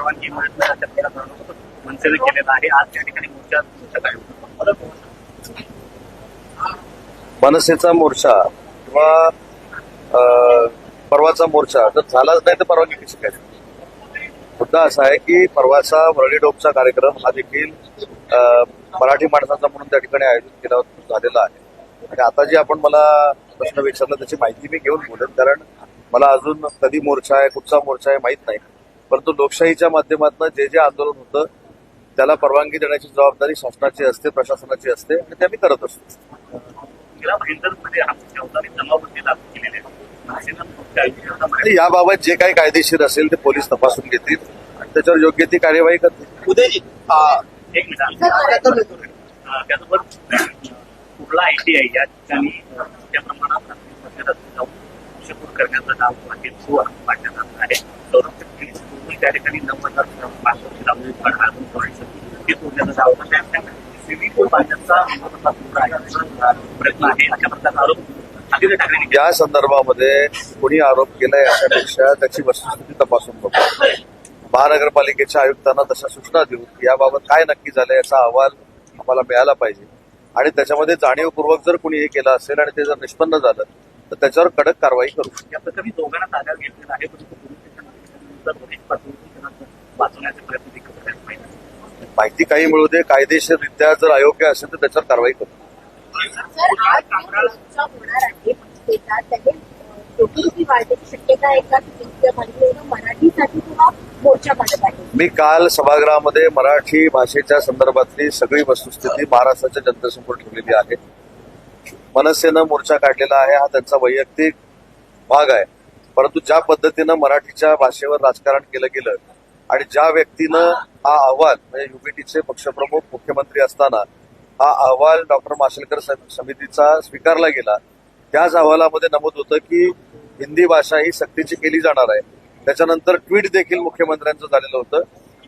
परवानगी मनसेने केलेला आहे. आज त्या ठिकाणी मोर्चा काय मनसेचा मोर्चा किंवा परवाचा मोर्चा जर झालाच नाही तर परवानगी कशी काय मुद्दा असा आहे की परवाचा वरळी डोपचा कार्यक्रम हा देखील मराठी माणसाचा म्हणून त्या ठिकाणी आयोजित केला झालेला आहे. आणि आता जे आपण मला प्रश्न विचारला त्याची माहिती मी घेऊन बोलेन कारण मला अजून कधी मोर्चा आहे कुठचा मोर्चा आहे माहीत नाही. परंतु लोकशाहीच्या माध्यमातून जे जे आंदोलन होतं त्याला परवानगी देण्याची जबाबदारी शासनाची असते प्रशासनाची असते आणि ते आम्ही करत असतो. याबाबत जे काही कायदेशीर असेल ते पोलीस तपासून घेतील आणि त्याच्यावर योग्य ती कार्यवाही करतील. उदयजी एक मिनिट कुर्ला आयटीआय या ठिकाणी मोठ्या प्रमाणात जाऊन करण्याचं काम आलं आहे. संरक्षण त्या ठिकाणी नऊ हजार थोडीसं ते आयोजन प्रयत्न आहे. अशा प्रकारचा आरोप या संदर्भामध्ये कोणी आरोप केलाय याच्यापेक्षा त्याची वस्तुस्थिती तपासून बघू. महानगरपालिकेच्या आयुक्तांना तशा सूचना देऊ की याबाबत काय नक्की झालं याचा अहवाल आम्हाला मिळाला पाहिजे. आणि त्याच्यामध्ये जाणीवपूर्वक जर कोणी हे केलं असेल आणि ते जर निष्पन्न झालं तर त्याच्यावर कडक कारवाई करू. या प्रकरणी दोघांना ताब्यात घेतलेला आहे परंतु पोलीस स्टेशनमध्ये दोन्ही बाजूने त्यांना वाचवण्याचे प्रयत्न देखील करायला पाहिजे माहिती काही मिळू दे कायदेशीररित्या जर अयोग्य असेल तर त्याच्यावर कारवाई करू आहे? मी काल सभागृहामध्ये मराठी भाषेच्या संदर्भातली सगळी वस्तुस्थिती महाराष्ट्राच्या जनतेसमोर ठेवलेली आहे. मनसेनं मोर्चा काढलेला आहे हा त्यांचा वैयक्तिक भाग आहे. परंतु ज्या पद्धतीनं मराठीच्या भाषेवर राजकारण केलं गेलं आणि ज्या व्यक्तीनं हा अहवाल म्हणजे युपीटीचे पक्षप्रमुख मुख्यमंत्री असताना हा अहवाल डॉक्टर माशेलकर सम- समितीचा स्वीकारला गेला त्याच अहवालामध्ये नमूद होतं की हिंदी भाषा ही सक्तीची केली जाणार आहे. त्याच्यानंतर ट्विट देखील मुख्यमंत्र्यांचं झालेलं होतं.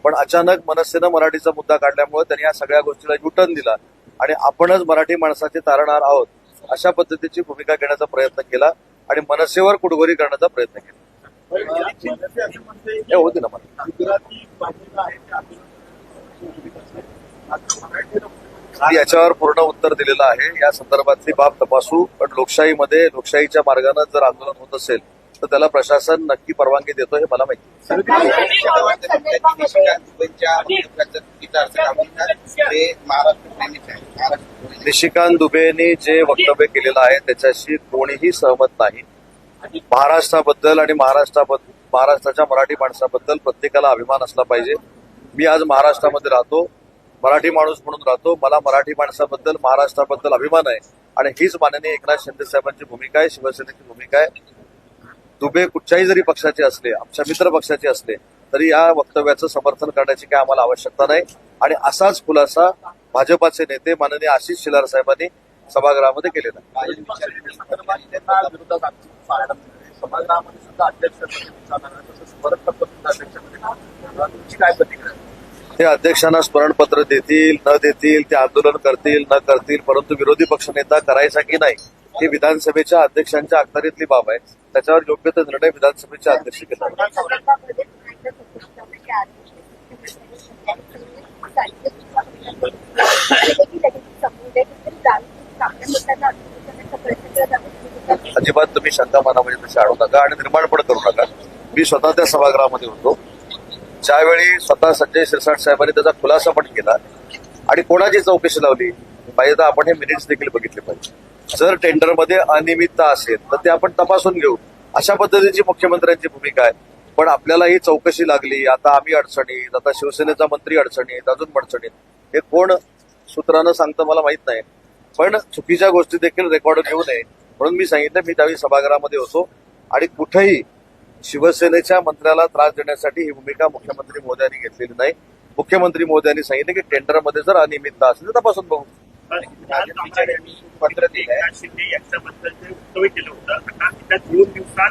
पण अचानक मनसेनं मराठीचा मुद्दा काढल्यामुळे त्यांनी या सगळ्या गोष्टीला युटर्न दिला आणि आपणच मराठी माणसाचे तारणार आहोत अशा पद्धतीची भूमिका घेण्याचा प्रयत्न केला. आणि मनसेवर कुडगोरी करण्याचा प्रयत्न केला. हे होती ना मला. मी याच्यावर पूर्ण उत्तर दिलेलं आहे. या संदर्भातली बाब तपासू. पण लोकशाहीमध्ये लोकशाहीच्या मार्गाने जर आंदोलन होत असेल तर त्याला प्रशासन नक्की परवानगी देतो हे मला माहिती निशिकांत दुबेनी जे वक्तव्य केलेलं आहे त्याच्याशी कोणीही सहमत नाही. महाराष्ट्राबद्दल आणि महाराष्ट्राबद्दल महाराष्ट्राच्या मराठी माणसाबद्दल प्रत्येकाला अभिमान असला पाहिजे. मी आज महाराष्ट्रामध्ये राहतो मराठी माणूस म्हणून राहतो. मला मराठी माणसाबद्दल महाराष्ट्राबद्दल अभिमान आहे. आणि हीच माननीय एकनाथ शिंदे साहेबांची भूमिका आहे शिवसेनेची भूमिका आहे. दुबे कुठच्याही जरी पक्षाचे असले आमच्या मित्र पक्षाचे असले तरी या वक्तव्याचं समर्थन करण्याची काय आम्हाला आवश्यकता नाही. आणि असाच खुलासा भाजपाचे नेते माननीय आशिष शेलार साहेबांनी सभागृहामध्ये केलेला आहे. सभागृहामध्ये सुद्धा अध्यक्ष काय प्रतिक्रिया? ते अध्यक्षांना स्मरणपत्र देतील न देतील ते आंदोलन करतील न करतील परंतु विरोधी पक्षनेता करायचा की नाही ही विधानसभेच्या अध्यक्षांच्या अखत्यारीतली बाब आहे. त्याच्यावर योग्य ते निर्णय विधानसभेचे अध्यक्ष घेतात अजिबात तुम्ही शंका मनामध्ये तशी आणू नका आणि निर्माण पण करू नका. मी स्वतः त्या सभागृहामध्ये होतो. ज्यावेळी स्वतः संजय शिरसाट साहेबांनी त्याचा खुलासा पण केला आणि कोणाची चौकशी लावली पाहिजे तर आपण हे मिनिट्स देखील बघितले पाहिजे. जर टेंडरमध्ये अनियमितता असेल तर ते आपण तपासून घेऊ. अशा पद्धतीची मुख्यमंत्र्यांची भूमिका आहे. पण आपल्याला ही चौकशी लागली आता आम्ही अडचणीत आता शिवसेनेचा मंत्री अडचणीत अजून अडचणीत हे कोण सूत्रानं सांगतं मला माहीत नाही. पण चुकीच्या गोष्टी देखील रेकॉर्ड घेऊ नये. म्हणून मी सांगितलं मी त्यावेळी सभागृहामध्ये होतो. आणि कुठेही शिवसेनेच्या मंत्र्याला त्रास देण्यासाठी ही भूमिका मुख्यमंत्री मोदयांनी घेतलेली नाही. मुख्यमंत्री मोदयांनी सांगितलं की टेंडरमध्ये जर अनियमितता असेल तर तपासून बघू. पत्र दिवसात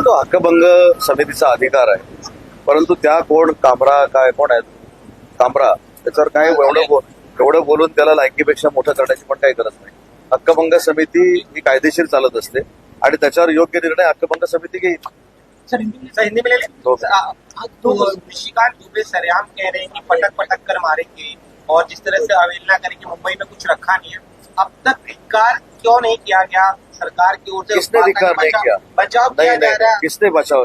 तो हक्कभंग समितीचा अधिकार आहे. परंतु त्या कोण कामरा काय कोण आहेत? कामरा त्याच्यावर काय एवढं एवढं बोलून त्याला लायकीपेक्षा मोठं करण्याची पण काही गरज नाही. हक्कभंग समिती ही कायदेशीर चालत असते आणि त्याच्यावर योग्य निर्णय हक्कभंग समिती घेईल. सर हिंदी सर हिंदी में ले लें दो आ- तो निशिकांत दुबे सरेआम कह रहे हैं कि पटक पटक कर मारेंगे और जिस तरह से अवहेलना करेंगे मुंबई में कुछ रखा नहीं है। अब तक धिक्कार क्यों नहीं किया गया? सरकार की ओर से किसने धिक्कार नहीं बचाव- किया? बचाव नहीं किया जा नहीं रहा है? किसने बचाव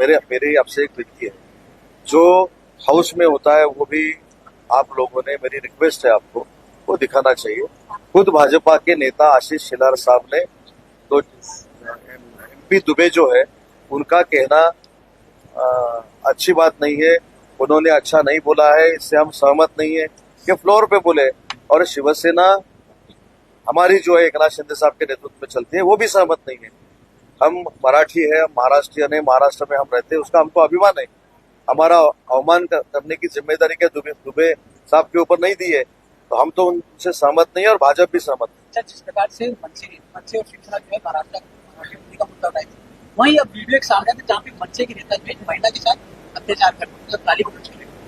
मेरे मेरी आपसे एक विनती है। जो हाउस में होता है वो भी आप लोगों ने मेरी रिक्वेस्ट है आपको वो दिखाना चाहिए। खुद भाजपा के नेता आशीष शेलार साहब ने तो एमपी दुबे जो है उनका कहना अ, अच्छी बात नहीं है उन्होंने अच्छा नहीं बोला है इससे हम सहमत नहीं है कि फ्लोर पे बोले। और शिवसेना हमारी जो है एक नाथ शिंदे साहब के नेतृत्व में चलती है वो भी सहमत नहीं है। हम मराठी है हम महाराष्ट्रियन है महाराष्ट्र में हम रहते हैं उसका हमको अभिमान है। हमारा अवमान करने की ज़िम्मेदारी क्या दुबे दुबे साहब के ऊपर नहीं दी है? तो हम तो उनसे सहमत नहीं है और भाजपा भी सहमत नहीं अच्छा जिस प्रकार से मनसे मनसे और शिवसेना जो है महाराष्ट्र का मुद्दा उठाए वहीं अब वीडियो एक सामने था जहाँ पे मनसे के नेता जो है एक महिला के साथ अत्याचार कर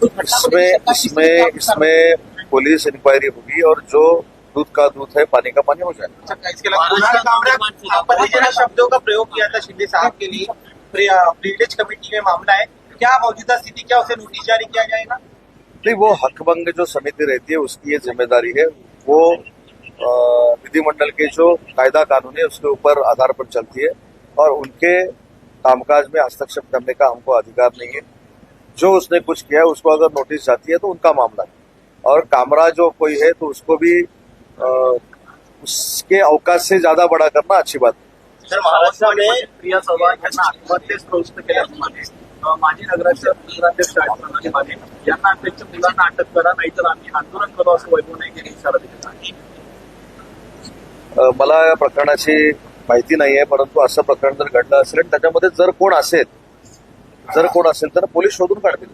मतलब इसमें इसमें इसमें पुलिस इंक्वायरी होगी और जो दूध का दूध है पानी का पानी हो जाएगा। अच्छा, इसके अलावा शब्दों का प्रयोग किया था शिंदे साहब के लिए। प्रिविलेज कमेटी में मामला है। क्या मौजूदा स्थिति क्या उसे नोटिस जारी किया जाएगा? नहीं वो हकभंग जो समिति रहती है उसकी ये ज़िम्मेदारी है। वो विधिमंडल के जो कायदा कानून है उसके ऊपर आधार पर चलती है और उनके कामकाज में हस्तक्षेप करने का हमको अधिकार नहीं है। जो उसने कुछ किया है उसको अगर नोटिस जाती है तो उनका मामला है। और कामरा जो कोई है तो उसको भी अ, उसके अवकाश से ज़्यादा बड़ा करना अच्छी बात नहीं सर प्रिया यांना आत्महत्येस प्रवृत्त केल्याप्रमाणे अं, माजी नगराध्यक्ष प्रणाली माने यांना त्यांच्या मुलांना अटक करा नाहीतर आम्ही आंदोलन करू असं वैभव नाही यांनी इशारा दिलेला आहे. मला या प्रकरणाची माहिती नाही आहे परंतु असं प्रकरण जर घडलं असेल त्याच्यामध्ये जर कोण असेल जर कोण असेल तर पोलीस शोधून काढतील.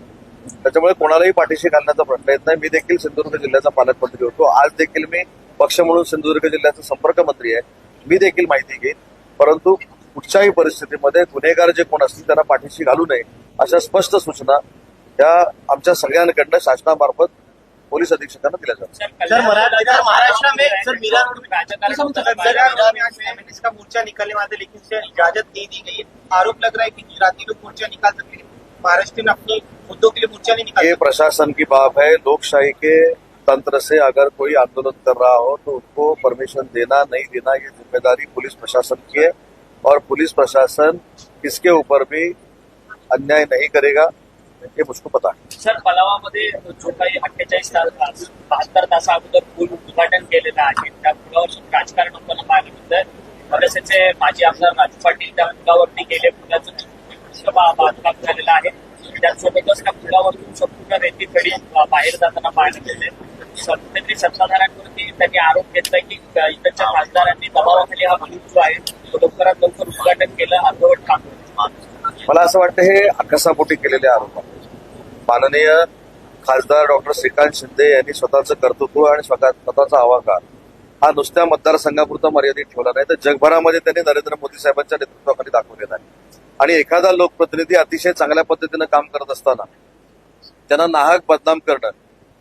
त्याच्यामुळे कोणालाही पाठीशी घालण्याचा प्रश्न येत नाही. मी देखील सिंधुदुर्ग जिल्ह्याचा पालकमंत्री होतो. आज देखील मी पक्ष म्हणून सिंधुदुर्ग जिल्ह्याचा संपर्क मंत्री आहे. मी देखील माहिती घेईन. परंतु कुठच्याही परिस्थितीमध्ये गुन्हेगार जे कोण असतील त्यांना पाठीशी घालू नये अशा स्पष्ट सूचना या आमच्या सगळ्यांकडनं शासनामार्फत पोलीस अधीक्षकांना दिल्या जातात. मोर्चा निकलने वाले लेकिन इजाजत नहीं दी गई आरोप लग रहा है कि गुजराती लोग मोर्चा निकाल सकते हैं। महाराष्ट्र में अपने मुद्दों के लिए मोर्चा नहीं निकाल ये सकते। प्रशासन की बात है। लोकशाही के तंत्र से अगर कोई आंदोलन कर रहा हो तो उसको परमिशन देना नहीं देना ये जिम्मेदारी पुलिस प्रशासन की है। और पुलिस प्रशासन इसके ऊपर भी अन्याय नहीं करेगा, ये मुझको पता है। सर, पलावामध्ये जो काही अठ्ठेचाळीस तास, बहात्तर तासा अगोदर पूल उद्घाटन आहे, त्या पुलावर राजकारण माजी आमदार राजू पाटील त्या पुलावरती गेले, पुलाचं बांधकाम झालेलं आहे. त्या संपूर्ण रेती बाहेर जाताना सत्ताधाऱ्यांवरती त्यांनी आरोप घेतलाय की इकडच्या खासदारांनी दबावाखाली हा पूल आहे तो लवकरात लवकर उद्घाटन केलं अर्धवट ठाकूर. मला असं वाटतं हे अकसापोटी केलेले आरोप माननीय खासदार डॉक्टर श्रीकांत शिंदे यांनी स्वतःचं कर्तृत्व आणि स्वतः स्वतःचा आवाकार हा नुसत्या मतदारसंघापुरता मर्यादित ठेवला नाही तर जगभरामध्ये त्यांनी नरेंद्र मोदी साहेबांच्या नेतृत्वाखाली दाखवलेला आहे आणि एखादा लोकप्रतिनिधी अतिशय चांगल्या पद्धतीनं काम करत असताना त्यांना नाहक बदनाम करणं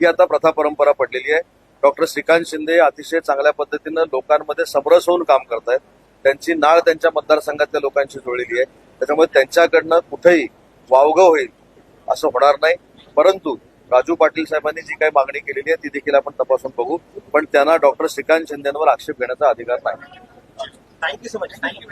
ही आता प्रथा परंपरा पडलेली आहे. डॉक्टर श्रीकांत शिंदे अतिशय चांगल्या पद्धतीनं लोकांमध्ये समरस होऊन काम करतायत. त्यांची नाळ त्यांच्या मतदारसंघातल्या लोकांशी जुळलेली आहे. त्याच्यामुळे त्यांच्याकडनं कुठेही वावगं होईल असं होणार नाही. परंतु राजू पाटील साहेबांनी जी काही मागणी केलेली आहे ती देखील आपण तपासून बघू. पण त्यांना डॉक्टर श्रीकांत शिंदेवर आक्षेप घेण्याचा अधिकार नाही. Thank you so much thank you